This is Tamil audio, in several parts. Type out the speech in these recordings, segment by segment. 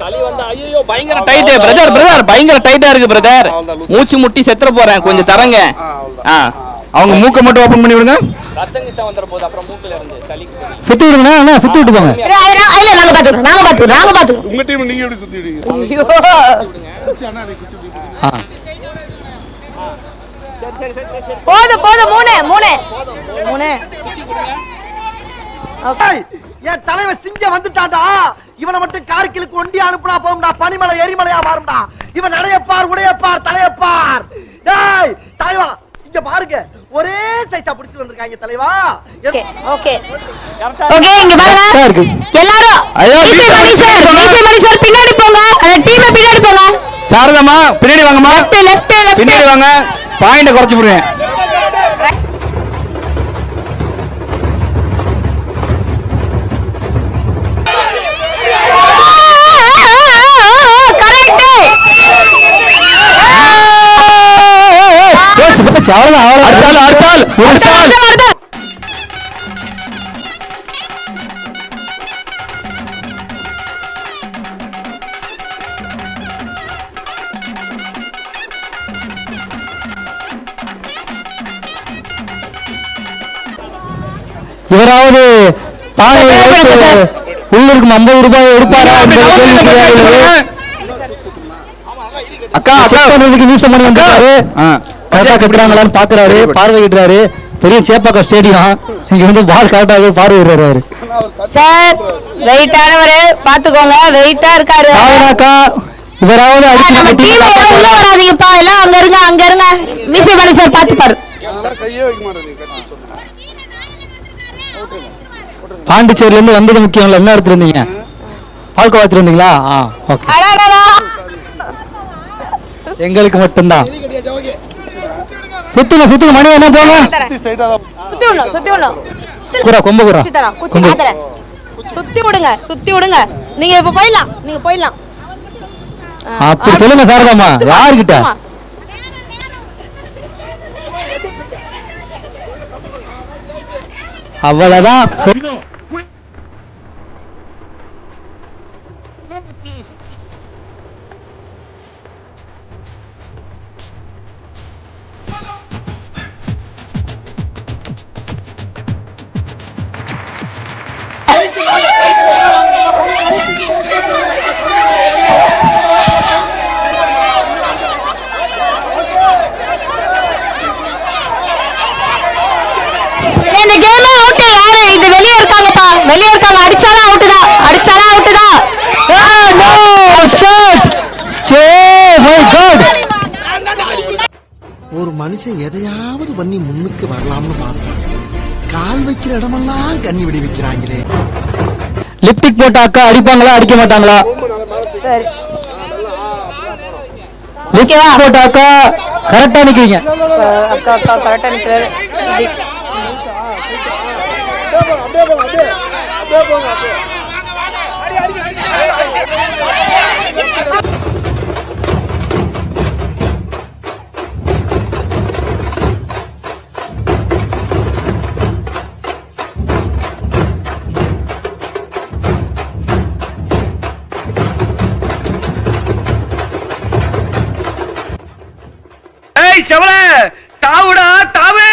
சளி வந்து ஐயோ பயங்கர டைட் பிரதர் பிரதர் பயங்கர டைட்டா இருக்கு பிரதர் மூச்சு முட்டி செத்துற போறேன் கொஞ்சம் தரங்க அவங்க மூக்கை மட்டும் ஓபன் பண்ணி விடுங்க. ரத்தம் கிட்ட வந்துற போது அப்புறம் மூக்குல இருந்து சளிக்கு சுத்தி அண்ணா சுத்தி விட்டு போங்க. நாங்க பாத்துக்கிறோம் நாங்க பாத்துக்கிறோம் நாங்க பாத்துக்கிறோம். உங்க டீம் நீங்க எப்படி ஐயோ. போதும் போதும் மூணு மூணு. மூணு. என் தலைவன் சிங்கம் வந்துட்டான்டா. இவனை மட்டும் கார்கிலுக்கு ஒண்டி அனுப்புனா போகும்டா. பனிமலை எரிமலையா மாறும்டா. இவன் நடையப்பார் உடையப்பார் தலையப்பார். டேய் தலைவா இங்க பாருங்க. ஒரே சைஸா பிடிச்சு வந்திருக்காங்க தலைவா. Okay okay. ஓகே இங்க பாருங்க. ஐயோ, மணி சார் மீசை மணி சார் பின்னாடி போங்க. அந்த டீம் பின்னாடி போங்க. சாரதாம்மா பின்னாடி வாங்கம்மா. லெஃப்ட் லெஃப்ட் லெஃப்ட் பின்னாடி வாங்க. பாயிண்ட குறைச்சு போடுவேன் போச்சு போச்சு அவ்வளவுதான் அவ்வளவுதான் அடுத்த ஆள் அடுத்த ஆள் ஒரு ஆள் இவராவது தானே உள்ளூருக்கு ஐம்பது ரூபாய் எடுப்பாரா? கேள்விக்குறியாக அக்கா செக் பண்றதுக்கு மீச மணி வந்திருக்காரு கரெக்டா கட்டுறாங்களான்னு பாக்குறாரு பார்வையிடுறாரு பெரிய சேப்பாக்கம் ஸ்டேடியம். இங்க வந்து பால் கரெக்டாக பார்வையிடுறாரு அவரு. சார் வெயிட்டானவரு பாத்துக்கோங்க வெயிட்டா இருக்காரு. பாவனாக்கா இவராவது அடிச்சு நம்ம கட்டி டீம் எல்லாம் உள்ள வராதீங்கப்பா? எல்லாம் அங்க இருங்க அங்க இருங்க. மீசை மணி சார் பாத்து பாரு. சார் கையே வைக்க மாட்டேன் கட்டி சொல்லுங்க. பாண்டிச்சேரியில இருந்து வந்தது முக்கியம் இல்ல என்ன இடத்துல இருந்தீங்க? பால்கோவாத்துல இருந்தீங்களா? ஆ ஓகே அடடடா. எங்களுக்கு மட்டும்தான். சுத்துங்க சுத்துங்க மணி என்ன போங்க சுத்தி ஸ்ட்ரைட்டா தான் சுத்தி விடணும் சுத்தி விடணும். குரா கொம்பு குரா குச்சி தரேன் குச்சி கொம்பு. தரேன் சுத்தி விடுங்க சுத்தி விடுங்க. நீங்க இப்ப போயிடலாம் நீங்க போயிடலாம். அப்படி சொல்லுங்க சாரதாம்மா. சுத்துமா, யாருகிட்ட? சுத்துமா. அவ்வளவுதான். இல்ல, ஒரு மனுஷன் எதையாவது பண்ணி முன்னுக்கு வரலாம்னு பார்த்தா கால் வைக்கிற இடமெல்லாம் கண்ணி விடி வைக்கிறாங்களே. லிப்டிக் போட்ட அக்கா அடிப்பாங்களா அடிக்க மாட்டாங்களா? சரி. லிப்டிக் போட்ட அக்கா கரெக்டா நிக்கிறீங்க. அக்கா அக்கா கரெக்டா நிக்கிறாரு. ஏய் செவல தாவுடா தாவு.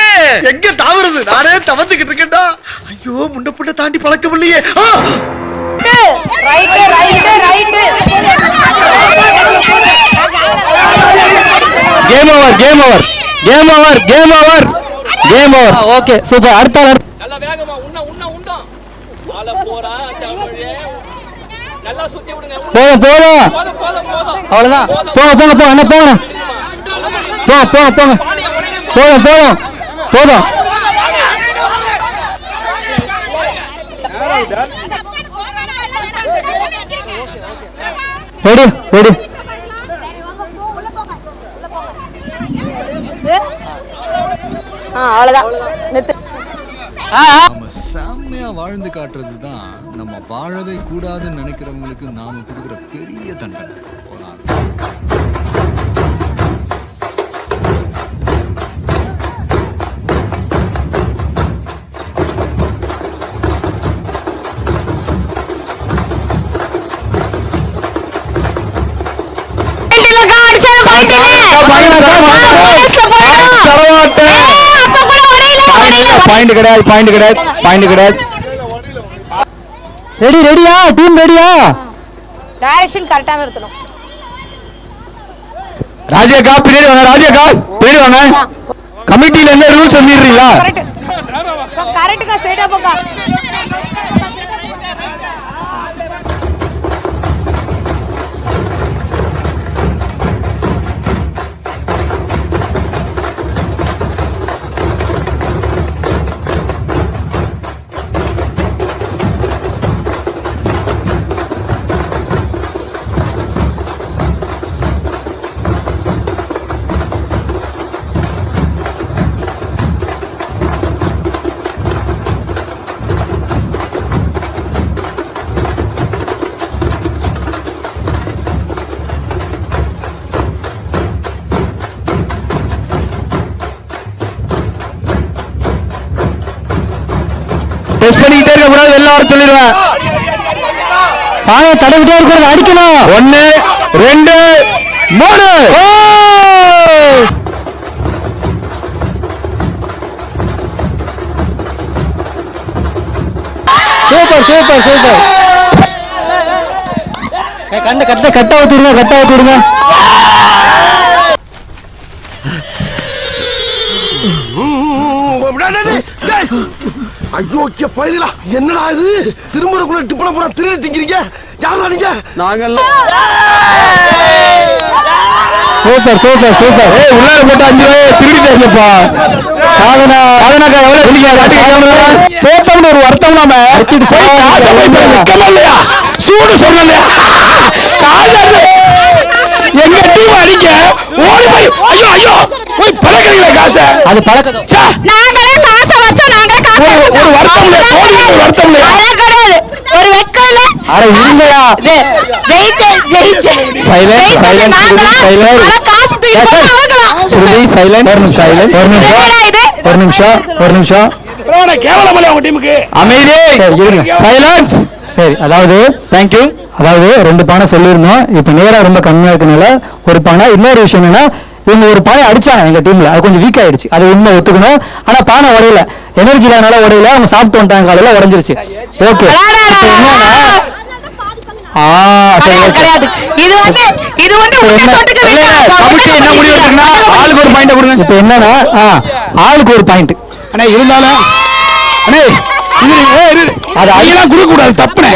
எங்க தாவுறது? நானே தவந்துகிட்டு இருக்கேன்டா. ஐயோ முண்ட புண்ட தாண்டி பழக்கம் இல்லையே ஆ! Right right right game over game over game over game over game over okay super அடுத்த நல்லா வேகமா உண்ண உண்ண உண்டோம் ஆள போறா தமிழே. நல்லா சுத்தி விடுங்க போதும் போதும். அவ்வளவுதான். போங்க போங்க போங்க அண்ணா போங்க போங்க போங்க போங்க. போதும் போதும் போதும். ஓடு ஓடு. ஆ அவ்வளவுதான். நம்ம செம்மையா வாழ்ந்து காட்டுறது தான் நம்ம வாழவே கூடாதுன்னு நினைக்கிறவங்களுக்கு நாம கொடுக்குற பெரிய தண்டனை. பாயிண்ட் கிடையாது பாயிண்ட் கிடையாது பாயிண்ட் கிடையாது. ரெடி ரெடியா? டீம் ரெடியா? டைரக்ஷன் கரெக்டா நிறுத்தணும். ராஜேகா பின்னாடி வாங்க ராஜேகா பின்னாடி வாங்க. கமிட்டில என்ன ரூல்ஸ் சொல்லிடுறீங்களா? கரெக்ட் கரெக்ட்டுக்கா ஸ்ட்ரைட்டா போக்கா. டெஸ்ட் பண்ணிக்கிட்டே இருக்க கூடாது வெளில வர சொல்லிடுவேன் பானை தடவிட்டே இருக்கிறது அடிக்கணும் ஒன்னு ரெண்டு மூணு சூப்பர் சூப்பர் சூப்பர் கண்ட கட்ட கட்ட ஊத்திடுங்க கட்ட ஊத்திடுங்க ஐயோ பயிலா என்னடா இது? திருமுறைக்குள்ள டிப்பன பூரா திருடி திங்கிறீங்க. யாரா நீங்க? நாங்கெல்லாம் சூப்பர் சூப்பர் சூப்பர். ஏய் உள்ளார போட்டு அஞ்சு ரூபாய் திருடிட்டாங்கப்பா சாதனா சாதனாக்கா எவ்வளவு பிடிக்காது தோட்டம்னு ஒரு வருத்தம் நாம. போய் காசை போய் போய் வைக்கலாம் இல்லையா? சூடு சொன்னல காசு எங்க டீம் அடிக்க? ஓடி போய் ஐயோ ஐயோ. போய் பழக்கிறீங்களா காசை. அது பழக்கம் ச்சே, அட இல்லையா ஜெயிச்சே ஜெயிச்சே. காசு தூக்கி சைலண்ட் ஒரு நிமிஷம். ஒரு நிமிஷம்? ஒரு நிமிஷம் ஒரு நிமிஷம். கேவலமல்ல உங்க டீமுக்கு. அமைதி. சரி இருங்க. சைலன்ஸ் சரி அதாவது தேங்க்யூ அதாவது ரெண்டு பானை சொல்லியிருந்தோம். இப்போ நேரம் ரொம்ப கம்மியா இருக்கனால ஒரு பானை. இன்னொரு விஷயம் என்னன்னா இவங்க ஒரு பானை அடிச்சாங்க எங்க டீம்ல. அது கொஞ்சம் வீக் ஆயிடுச்சு. அது உண்மை ஒத்துக்கணும். ஆனா பானை உடையல. எனர்ஜி இல்லாதனால உடையல அவங்க சாப்பிட்டு வந்துட்டாங்க காலையில உடைஞ்சிருச்சு ஓகே. ஆ சரி கிடையாது இது வந்து இது வந்து ஆளுக்கு ஒரு பாயிண்ட் கொடுங்க இப்போ என்னன்னா ஆளுக்கு ஒரு பாயிண்ட் அண்ணே இருந்தாலும் அண்ணே இது. அது ஐயெல்லாம் கொடுக்க கூடாது தப்புனே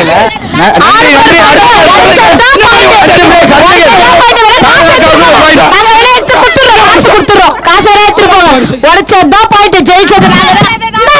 காசு கொடுத்துறோம் காசு எடுத்துட்டு போவோம் உடைச்சதுதான் பாயிண்ட் ஜெயிச்சது நாங்க